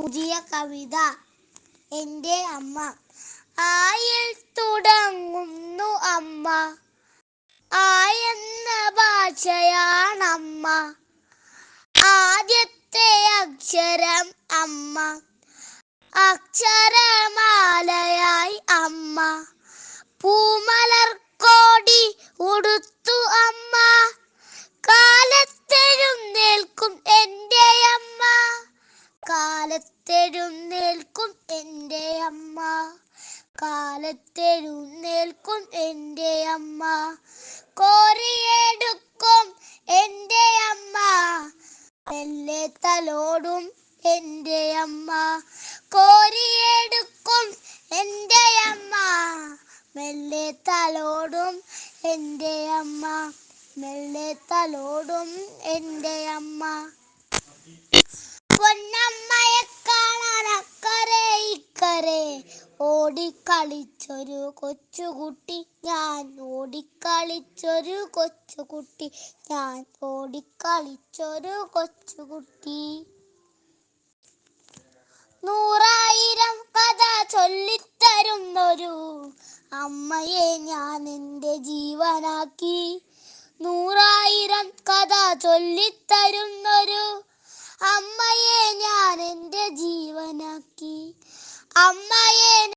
പുതിയ കവിത എന്റെ അമ്മ. ആയിൽ തുടങ്ങുന്നു അമ്മ. ആയെന്ന ഭാഷയാണമ്മ. ആദ്യത്തെ അക്ഷരം അമ്മ. അക്ഷരമാലയായി അമ്മ. പൂമലർ കോടി ഉടുത്തു കാലത്തെഴുന്നേൽക്കും എന്റെ അമ്മ. കാലത്തെഴുന്നേൽക്കും എന്റെ അമ്മ. കോരിയെടുക്കും എന്റെ അമ്മ. മെല്ലെ തലോടും എന്റെ അമ്മ. കോരിയെടുക്കും എന്റെ അമ്മ. മെല്ലെ തലോടും എന്റെ അമ്മ. മെല്ലെ തലോടും എന്റെ അമ്മ. ഓടിക്കളിച്ചൊരു കൊച്ചുകുട്ടി ഞാൻ ഓടിക്കളിച്ചൊരു കൊച്ചുകുട്ടി ഞാൻ ഓടിക്കളിച്ചൊരു കൊച്ചുകുട്ടി. നൂറായിരം കഥ ചൊല്ലിത്തരുന്നൊരു അമ്മയെ ഞാൻ എന്റെ ജീവനാക്കി. നൂറായിരം കഥ ചൊല്ലിത്തരുന്നൊരു അമ്മയെ ഞാൻ എന്റെ ജീവനാക്കി. അമ്മയെ